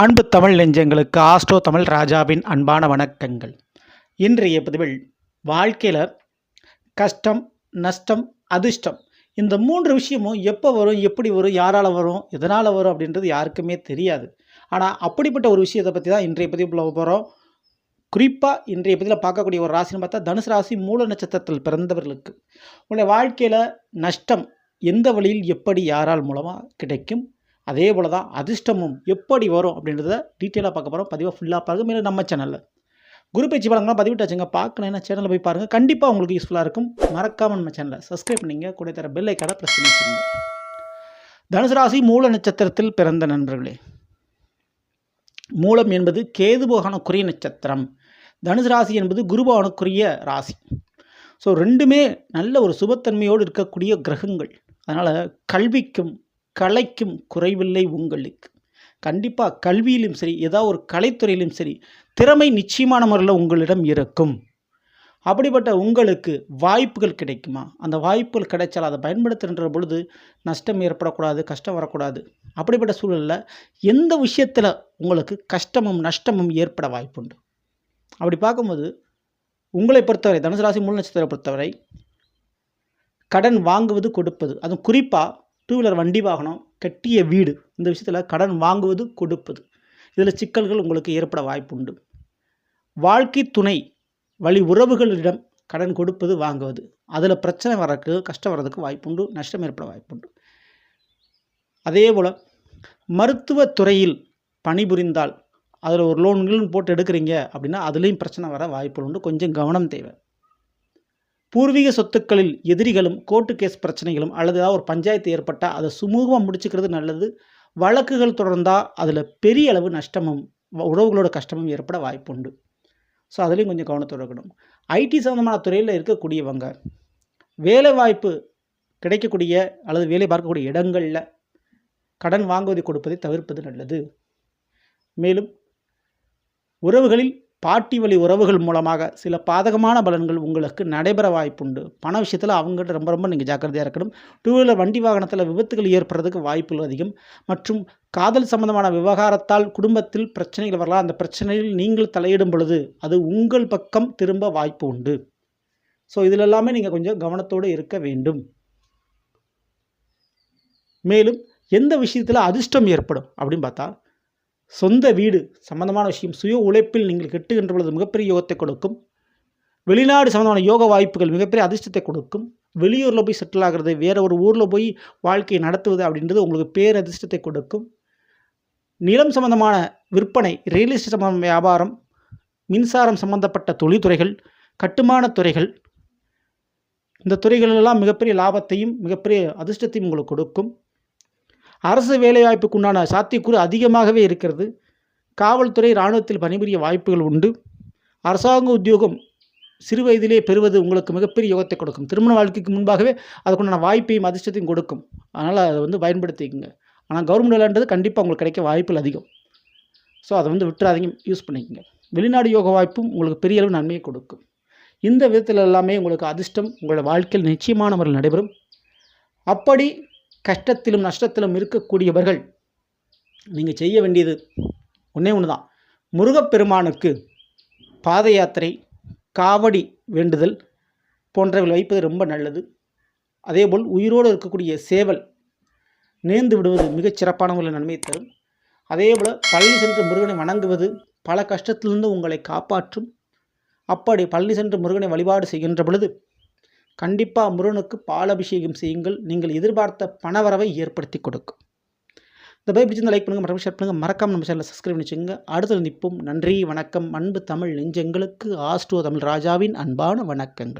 அன்பு தமிழ் நெஞ்சங்களுக்கு ஆஸ்ட்ரோ தமிழ் ராஜாவின் அன்பான வணக்கங்கள். இன்றைய பதிவில் வாழ்க்கையில் கஷ்டம் நஷ்டம் அதிர்ஷ்டம் இந்த மூன்று விஷயமும் எப்போ வரும் எப்படி வரும் யாரால் வரும் எதனால் வரும் அப்படின்றது யாருக்குமே தெரியாது. ஆனால் அப்படிப்பட்ட ஒரு விஷயத்தை பற்றி தான் இன்றைய பதிவில் போகிறோம் குறிப்பாக இன்றைய பதிவில் பார்க்கக்கூடிய ஒரு ராசின்னு பார்த்தா தனுசு ராசி மூல நட்சத்திரத்தில் பிறந்தவர்களுக்கு. உங்களுடைய வாழ்க்கையில் நஷ்டம் எந்த வழியில் எப்படி யாரால் மூலமாக கிடைக்கும்? அதே போல் தான் அதிர்ஷ்டமும் எப்படி வரும் அப்படின்றத டீட்டெயிலாக பார்க்க போகிறோம் பதிவாக ஃபுல்லாக பாருங்கள் மேலே நம்ம சேனலில் குரு பயிற்சி பலங்களாம் பதிவிட்டாச்சுங்க பார்க்கணும்னா சேனலில் போய் பாருங்கள் கண்டிப்பாக உங்களுக்கு யூஸ்ஃபுல்லாக இருக்கும். மறக்காமல் நம்ம சேனலை சப்ஸ்கிரைப் பண்ணிங்க. கூட தர பெல் ஐக்கான ப்ரெஸ் பண்ணி வச்சுருங்க. தனுசு ராசி மூல நட்சத்திரத்தில் பிறந்த நண்பர்களே. மூலம் என்பது கேது பகவானுக்குரிய நட்சத்திரம். தனுசு ராசி என்பது குருபவானுக்குரிய ராசி. ஸோ ரெண்டுமே நல்ல ஒரு சுபத்தன்மையோடு இருக்கக்கூடிய கிரகங்கள். அதனால் கல்விக்கும் கலைக்கும் குறைவில்லை உங்களுக்கு. கண்டிப்பாக கல்வியிலும் சரி ஏதாவது ஒரு கலைத்துறையிலும் சரி திறமை நிச்சயமான முறையில் உங்களிடம் இருக்கும். அப்படிப்பட்ட உங்களுக்கு வாய்ப்புகள் கிடைக்குமா? அந்த வாய்ப்புகள் கிடைச்சால் அதை பயன்படுத்துகின்ற பொழுது நஷ்டம் ஏற்படக்கூடாது கஷ்டம் வரக்கூடாது. அப்படிப்பட்ட சூழலில் எந்த விஷயத்தில் உங்களுக்கு கஷ்டமும் நஷ்டமும் ஏற்பட வாய்ப்புண்டு? அப்படி பார்க்கும்போது உங்களை பொறுத்தவரை தனுசு ராசி மூல நட்சத்திரத்தை பொறுத்தவரை கடன் வாங்குவது கொடுப்பது அதுவும் குறிப்பாக டூ வீலர் வண்டி வாகனம் கட்டிய வீடு இந்த விஷயத்தில் கடன் வாங்குவது கொடுப்பது. இதில் சிக்கல்கள் உங்களுக்கு ஏற்பட வாய்ப்புண்டு. வாழ்க்கை துணை வழி உறவுகளிடம் கடன் கொடுப்பது வாங்குவது. அதில் பிரச்சனை வரக்கு கஷ்டம் வர்றதுக்கு வாய்ப்புண்டு நஷ்டம் ஏற்பட வாய்ப்புண்டு. அதே போல் மருத்துவத்துறையில் பணிபுரிந்தால் அதில் ஒரு லோன்கள் போட்டு எடுக்கிறீங்க அப்படின்னா அதுலேயும் பிரச்சனை வர வாய்ப்பு உண்டு கொஞ்சம் கவனம் தேவை. பூர்வீக சொத்துக்களில் எதிரிகளும் கோர்ட்டு கேஸ் பிரச்சனைகளும் அல்லது ஏதாவது ஒரு பஞ்சாயத்து ஏற்பட்டால் அதை சுமூகமாக முடிச்சுக்கிறது நல்லது. வழக்குகள் தொடர்ந்தால் அதில் பெரிய அளவு நஷ்டமும் உறவுகளோட கஷ்டமும் ஏற்பட வாய்ப்புண்டு. ஸோ அதுலேயும் கொஞ்சம் கவனத்தோடு இருக்கணும். ஐடி சம்மந்தமான துறையில் இருக்கக்கூடியவங்க வேலை வாய்ப்பு கிடைக்கக்கூடிய அல்லது வேலை பார்க்கக்கூடிய இடங்களில் கடன் வாங்குவதை கொடுப்பதை தவிர்ப்பது நல்லது. மேலும் உறவுகளில் பாட்டி வழி உறவுகள் மூலமாக சில பாதகமான பலன்கள் உங்களுக்கு நடைபெற வாய்ப்புண்டு. பண விஷயத்தில் அவங்ககிட்ட ரொம்ப ரொம்ப நீங்கள் ஜாக்கிரதையாக இருக்கணும். டூ வீலர் வண்டி வாகனத்தில் விபத்துகள் ஏற்படுறதுக்கு வாய்ப்புகள் அதிகம். மற்றும் காதல் சம்பந்தமான விவகாரத்தால் குடும்பத்தில் பிரச்சனைகள் வரலாம். அந்த பிரச்சனையில் நீங்கள் தலையிடும் பொழுது அது உங்கள் பக்கம் திரும்ப வாய்ப்பு உண்டு. ஸோ இதில் எல்லாமே நீங்கள் கொஞ்சம் கவனத்தோடு இருக்க வேண்டும். மேலும் எந்த விஷயத்தில் அதிர்ஷ்டம் ஏற்படும் அப்படின்னு பார்த்தா சொந்த வீடு சம்பந்தமான விஷயம் சுய உழைப்பில் நீங்கள் கெட்டுகின்ற பொழுது மிகப்பெரிய யோகத்தை கொடுக்கும். வெளிநாடு சம்பந்தமான யோக வாய்ப்புகள் மிகப்பெரிய அதிர்ஷ்டத்தை கொடுக்கும். வெளியூரில் போய் செட்டில் ஆகிறது வேறு ஒரு ஊரில் போய் வாழ்க்கையை நடத்துவது அப்படின்றது உங்களுக்கு பேரதிர்ஷ்டத்தை கொடுக்கும். நிலம் சம்பந்தமான விற்பனை ரியல் எஸ்டேட் சம்பந்தமான வியாபாரம் மின்சாரம் சம்பந்தப்பட்ட தொழில்துறைகள் கட்டுமான துறைகள் இந்த துறைகளெல்லாம் மிகப்பெரிய லாபத்தையும் மிகப்பெரிய அதிர்ஷ்டத்தையும் உங்களுக்கு கொடுக்கும். அரசு வேலைவாய்ப்புக்கு உண்டான சாத்தியக்கூறு அதிகமாகவே இருக்கிறது. காவல்துறை இராணுவத்தில் பணிபுரிய வாய்ப்புகள் உண்டு. அரசாங்க உத்தியோகம் சிறு வயதிலே பெறுவது உங்களுக்கு மிகப்பெரிய யோகத்தை கொடுக்கும். திருமண வாழ்க்கைக்கு முன்பாகவே அதுக்குண்டான வாய்ப்பையும் அதிர்ஷ்டத்தையும் கொடுக்கும். அதனால் அதை வந்து பயன்படுத்திக்கோங்க. ஆனால் கவர்மெண்ட் வேலைன்றது கண்டிப்பாக உங்களுக்கு கிடைக்க வாய்ப்புகள் அதிகம். ஸோ அதை வந்து விட்டுறாதீங்க. யூஸ் பண்ணிக்கோங்க. வெளிநாடு யோக வாய்ப்பும் உங்களுக்கு பெரிய அளவு நன்மையை கொடுக்கும். இந்த விதத்தில் எல்லாமே உங்களுக்கு அதிர்ஷ்டம் உங்களோட வாழ்க்கையில் நிச்சயமான முறையில் நடைபெறும். அப்படி கஷ்டத்திலும் நஷ்டத்திலும் இருக்கக்கூடியவர்கள் நீங்கள் செய்ய வேண்டியது ஒன்றே ஒன்று தான் முருகப்பெருமானுக்கு பாத யாத்திரை காவடி வேண்டுதல் போன்றவை வைப்பது ரொம்ப நல்லது. அதேபோல் உயிரோடு இருக்கக்கூடிய சேவல் நேர்ந்து விடுவது மிகச் சிறப்பான ஒரு நன்மை தரும். அதேபோல் பழனி சென்று முருகனை வணங்குவது பல கஷ்டத்திலிருந்து உங்களை காப்பாற்றும். அப்படி பழனி சென்று முருகனை வழிபாடு செய்கின்ற பொழுது கண்டிப்பாக முருகனுக்கு பாலாபிஷேகம் செய்யுங்கள். நீங்கள் எதிர்பார்த்த பணவரவை ஏற்படுத்தி கொடுக்கும். இந்த பை பிடிச்சிருந்த லைக் பண்ணுங்கள் மறக்காம ஷேர் பண்ணுங்கள் மறக்காம நம்ம சேனலை சப்ஸ்கிரைப் பண்ணிச்சுங்க அடுத்தது நிற்போம் நன்றி வணக்கம். அன்பு தமிழ் நெஞ்சங்களுக்கு ஆஸ்ட்ரோ தமிழ் ராஜாவின் அன்பான வணக்கங்கள்.